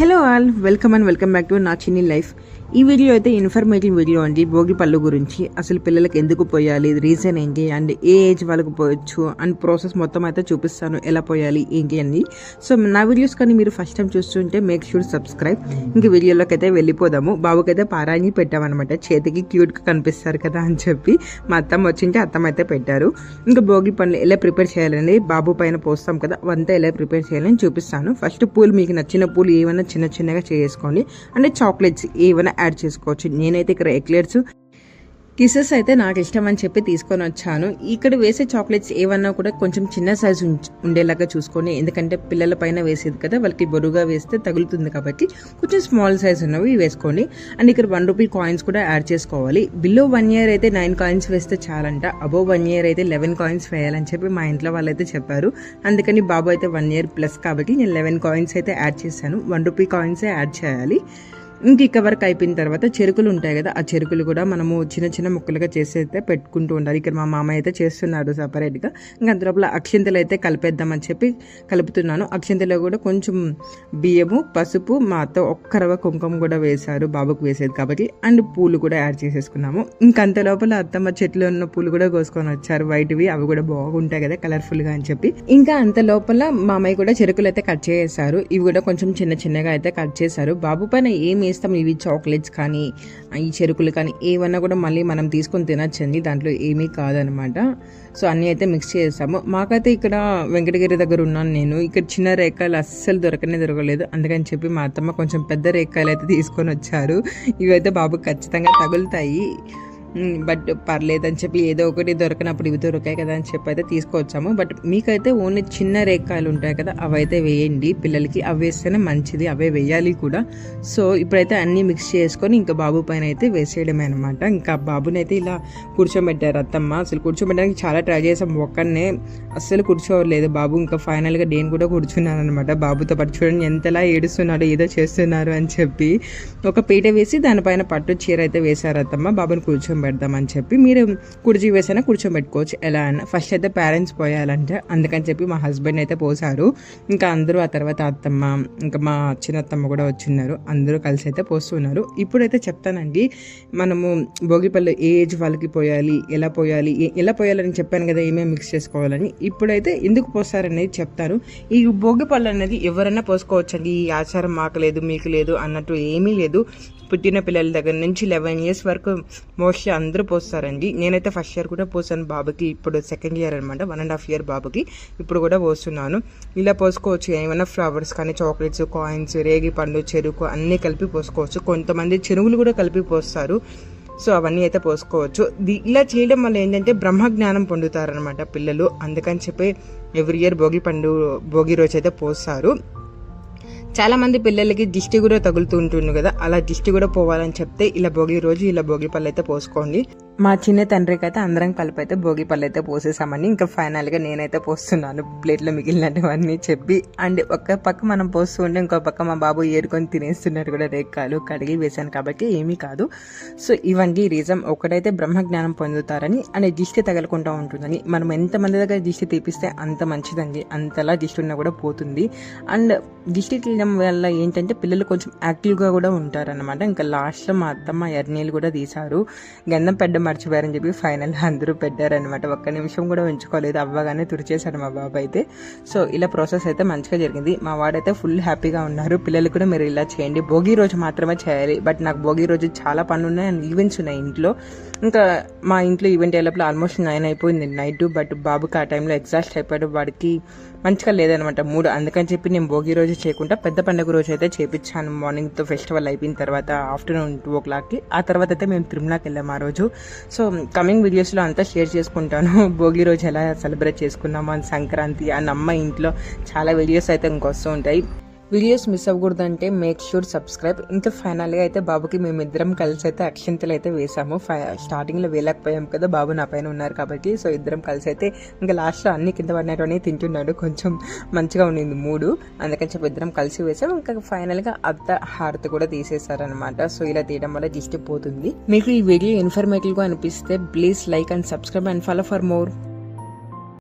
Hello all welcome and welcome back to నా చిన్ని life ఈ వీడియో అయితే ఇన్ఫర్మేటివ్ వీడియో అండి భోగి పళ్ళు గురించి. అసలు పిల్లలకి ఎందుకు పోయాలి రీజన్ ఏంటి అండ్ ఏ ఏజ్ వాళ్ళకు పోయొచ్చు అండ్ ప్రాసెస్ మొత్తం అయితే చూపిస్తాను ఎలా పోయాలి ఏంటి అని. సో నా వీడియోస్ కానీ మీరు ఫస్ట్ టైం చూస్తుంటే మేక్ షూర్ సబ్స్క్రైబ్ ఇంక వీడియోలోకి అయితే వెళ్ళిపోదాము. బాబుకైతే పారాయి పెట్టామన్నమాట. చేతికి క్యూట్గా కనిపిస్తారు కదా అని చెప్పి మా అత్తమ్మ వచ్చింటే అత్తమ్మ అయితే పెట్టారు. ఇంకా భోగి పనులు ఎలా ప్రిపేర్ చేయాలని బాబు పైన పోస్తాం కదా అంతా ఎలా ప్రిపేర్ చేయాలని చూపిస్తాను. ఫస్ట్ పూలు మీకు నచ్చిన పూలు ఏమైనా చిన్న చిన్నగా చేసుకోండి అంటే చాక్లెట్స్ ఏమైనా యాడ్ చేసుకోవచ్చు. నేనైతే ఇక్కడ ఎక్లెట్స్ కిసెస్ అయితే నాకు ఇష్టం అని చెప్పి తీసుకొని వచ్చాను. ఇక్కడ వేసే చాక్లెట్స్ ఏమన్నా కూడా కొంచెం చిన్న సైజు ఉండేలాగా చూసుకోండి. ఎందుకంటే పిల్లల పైన వేసేది కదా వాళ్ళకి బరువుగా వేస్తే తగులుతుంది కాబట్టి కొంచెం స్మాల్ సైజ్ ఉన్నవి వేసుకోండి. అండ్ ఇక్కడ వన్ రూపీ కాయిన్స్ కూడా యాడ్ చేసుకోవాలి. బిలో వన్ ఇయర్ అయితే నైన్ కాయిన్స్ వేస్తే చాలంట. అబోవ్ వన్ ఇయర్ అయితే లెవెన్ కాయిన్స్ వేయాలని చెప్పి మా ఇంట్లో వాళ్ళైతే చెప్పారు. అందుకని బాబు అయితే వన్ ఇయర్ ప్లస్ కాబట్టి నేను లెవెన్ కాయిన్స్ అయితే యాడ్ చేశాను. వన్ రూపీ కాయిన్సే యాడ్ చేయాలి. ఇంక ఇక వరకు అయిపోయిన తర్వాత చెరుకులు ఉంటాయి కదా ఆ చెరుకులు కూడా మనము చిన్న చిన్న ముక్కలుగా చేసి అయితే పెట్టుకుంటూ ఉండాలి. ఇక్కడ మా మామ అయితే చేస్తున్నాడు సపరేట్గా. ఇంకా అందులోపల అక్షింతలు అయితే కలిపేద్దామని చెప్పి కలుపుతున్నాను. అక్షింతలో కూడా కొంచెం బియ్యము పసుపు మా అత్త ఒక్క రవ కుంకుమ కూడా వేశారు బాబుకు వేసేది కాబట్టి. అండ్ పూలు కూడా యాడ్ చేసేసుకున్నాము. ఇంకా లోపల అత్తమ్మ చెట్లు ఉన్న పూలు కూడా కోసుకొని వచ్చారు. వైట్వి అవి కూడా బాగుంటాయి కదా కలర్ఫుల్గా అని చెప్పి. ఇంకా అంత లోపల మామయ్య కూడా చెరుకులు అయితే కట్ చేసేసారు ఇవి కూడా కొంచెం చిన్న చిన్నగా అయితే కట్ చేశారు. బాబు పైన ఏమి వేస్తాం ఇవి చాక్లెట్స్ కానీ ఈ చెరుకులు కానీ ఏమన్నా కూడా మళ్ళీ మనం తీసుకొని తినచ్చండి. దాంట్లో ఏమీ కాదనమాట. సో అన్నీ అయితే మిక్స్ చేస్తాము. మాకైతే ఇక్కడ వెంకటగిరి దగ్గర ఉన్నాను నేను. ఇక్కడ చిన్న రేఖలు అస్సలు దొరకనే దొరకలేదు. అందుకని చెప్పి మా అత్తమ్మ కొంచెం పెద్ద రేఖలు అయితే తీసుకొని వచ్చారు. ఇవైతే బాబు ఖచ్చితంగా తగులుతాయి. బట్ పర్లేదని చెప్పి ఏదో ఒకటి దొరకనప్పుడు ఇవి దొరికాయి కదా అని చెప్పి అయితే తీసుకొచ్చాము. బట్ మీకైతే ఓన్లీ చిన్న రేకాయలు ఉంటాయి కదా అవైతే వేయండి. పిల్లలకి అవి వేస్తేనే మంచిది అవే వేయాలి కూడా. సో ఇప్పుడైతే అన్నీ మిక్స్ చేసుకొని ఇంకా బాబు పైన అయితే వేసేయడమే అనమాట ఇంకా బాబుని అయితే ఇలా కూర్చోబెట్టారు అత్తమ్మ. అసలు కూర్చోబెట్టడానికి చాలా ట్రై చేసాం ఒక్కడనే అస్సలు కూర్చోలేదు బాబు. ఇంకా ఫైనల్గా నేను కూడా కూర్చున్నాను అనమాట బాబుతో పాటు చూడండి ఎంతలా ఏడుస్తున్నాడు ఏదో చేస్తున్నారు అని చెప్పి. ఒక పీట వేసి దానిపైన పట్టు చీర అయితే వేశారు అత్తమ్మ. బాబుని కూర్చోబెడదామని చెప్పి మీరు కుర్చీ వేసైనా కూర్చోబెట్టుకోవచ్చు. ఎలా అయినా ఫస్ట్ అయితే పేరెంట్స్ పోయాలంటే. అందుకని చెప్పి మా హస్బెండ్ అయితే పోసారు. ఇంకా అందరూ ఆ తర్వాత అత్తమ్మ ఇంకా మా చిన్నత్తమ్మ కూడా వచ్చిన్నారు. అందరూ కలిసి అయితే పోస్తున్నారు. ఇప్పుడైతే చెప్తానండి మనము భోగిపల్లి ఏ ఏజ్ వాళ్ళకి పోయాలి ఎలా పోయాలి ఎలా పోయాలని చెప్పాను కదా ఏమేమి మిక్స్ చేసుకోవాలని. ఇప్పుడైతే ఎందుకు పోస్తారనేది చెప్తాను ఈ భోగిపళ్ళు అనేది ఎవరైనా పోసుకోవచ్చండి. ఈ ఆచారం మాకు లేదు మీకు లేదు అన్నట్టు ఏమీ లేదు. పుట్టిన పిల్లల దగ్గర నుంచి లెవెన్ ఇయర్స్ వరకు మోస్ట్ మోస్ట్లీ అందరూ పోస్తారండి. నేనైతే ఫస్ట్ ఇయర్ కూడా పోసాను బాబుకి ఇప్పుడు సెకండ్ ఇయర్ అనమాట వన్ అండ్ హాఫ్ ఇయర్ బాబుకి. ఇప్పుడు కూడా పోస్తున్నాను. ఇలా పోసుకోవచ్చు ఏమైనా ఫ్లవర్స్ కానీ చాక్లెట్స్ కాయిన్స్ రేగి పండు చెరుకు అన్నీ కలిపి పోసుకోవచ్చు. కొంతమంది చెరువులు కూడా కలిపి పోస్తారు. సో అవన్నీ అయితే పోసుకోవచ్చు. ఇలా చేయడం వల్ల ఏంటంటే బ్రహ్మ జ్ఞానం పొందుతారనమాట పిల్లలు. అందుకని చెప్పి ఎవ్రీ ఇయర్ భోగి పండు భోగి రోజు అయితే పోస్తారు. చాలా మంది పిల్లలకి దిష్టి కూడా తగులుతూ ఉంటుంది కదా అలా దిష్టి కూడా పోవాలని చెప్తే ఇలా భోగి రోజు ఇలా భోగి పళ్ళు అయితే పోసుకోండి. మా చిన్న తండ్రికి అయితే అందరం కలిపి అయితే భోగి పళ్ళు అయితే పోసేసామని ఇంకా ఫైనల్గా నేనైతే పోస్తున్నాను. ప్లేట్లో మిగిలినవన్నీ చెప్పి అండ్ ఒక పక్క మనం పోస్తూ ఉంటే ఇంకో పక్క మా బాబు ఏరుకొని తినేస్తున్నారు కూడా రేఖలు కడిగి వేశాను కాబట్టి ఏమీ కాదు. సో ఇవన్నీ రీజన్ ఒకటైతే బ్రహ్మ జ్ఞానం పొందుతారని అనే దిష్టి తగలకుండా ఉంటుందని. మనం ఎంతమంది దగ్గర దిష్టి తీపిస్తే అంత మంచిదండి. అంతలా దిష్టి ఉన్నా కూడా పోతుంది. అండ్ దిష్టి తీయడం వల్ల ఏంటంటే పిల్లలు కొంచెం యాక్టివ్గా కూడా ఉంటారన్నమాట. ఇంకా లాస్ట్లో మా అత్తమ్మ ఎర్నీళ్ళు కూడా తీశారు. గంధం పెద్ద మర్చిపోయారని చెప్పి ఫైనల్ అందరూ పెట్టారనమాట ఒక్క నిమిషం కూడా ఉంచుకోలేదు అవ్వగానే తుడిచేశాడు మా బాబు అయితే. సో ఇలా ప్రాసెస్ అయితే మంచిగా జరిగింది. మా వాడైతే ఫుల్ హ్యాపీగా ఉన్నారు. పిల్లలు కూడా మీరు ఇలా చేయండి. భోగి రోజు మాత్రమే చేయాలి. బట్ నాకు భోగి రోజు చాలా పనులు ఉన్నాయి అండ్ ఈవెంట్స్ ఉన్నాయి ఇంట్లో. ఇంకా మా ఇంట్లో ఈవెంట్ అయ్యేటప్పుడు ఆల్మోస్ట్ నైన్ అయిపోయింది నైట్. బట్ బాబుకి ఆ టైంలో ఎగ్జాస్ట్ అయిపోయాడు. వాడికి మంచిగా లేదనమాట మూడు అందుకని చెప్పి నేను భోగి రోజు చేయకుండా పెద్ద పండుగ రోజు అయితే చేపించాను. మార్నింగ్తో ఫెస్టివల్ అయిపోయిన తర్వాత ఆఫ్టర్నూన్ టూ ఓ క్లాక్కి ఆ తర్వాత అయితే మేము తిరుమలకి వెళ్ళాము ఆ రోజు. సో కమింగ్ వీడియోస్లో అంతా షేర్ చేసుకుంటాను. భోగి రోజు ఎలా సెలబ్రేట్ చేసుకున్నాము అని సంక్రాంతి అని అమ్మ ఇంట్లో చాలా వీడియోస్ అయితే ఇంకొస్తూ ఉంటాయి. వీడియోస్ మిస్ అవ్వకూడదంటే మేక్ షూర్ సబ్స్క్రైబ్ ఇంకా ఫైనల్గా అయితే బాబుకి మేమిద్దరం కలిసి అయితే అక్షింతలు అయితే వేసాము. ఫై స్టార్టింగ్లో వేయలేకపోయాం కదా బాబు నా పైన ఉన్నారు కాబట్టి సో ఇద్దరం కలిసి అయితే ఇంకా లాస్ట్లో అన్ని కింద పడినటువంటి తింటున్నాడు. కొంచెం మంచిగా ఉండింది మూడు. అందుకని చెప్పి ఇద్దరం కలిసి వేసాం ఇంకా ఫైనల్గా అత్త హారతి కూడా తీసేశారనమాట సో ఇలా తీయడం వల్ల దిష్టి పోతుంది. మీకు ఈ వీడియో ఇన్ఫర్మేటివ్గా అనిపిస్తే please like and subscribe and follow for more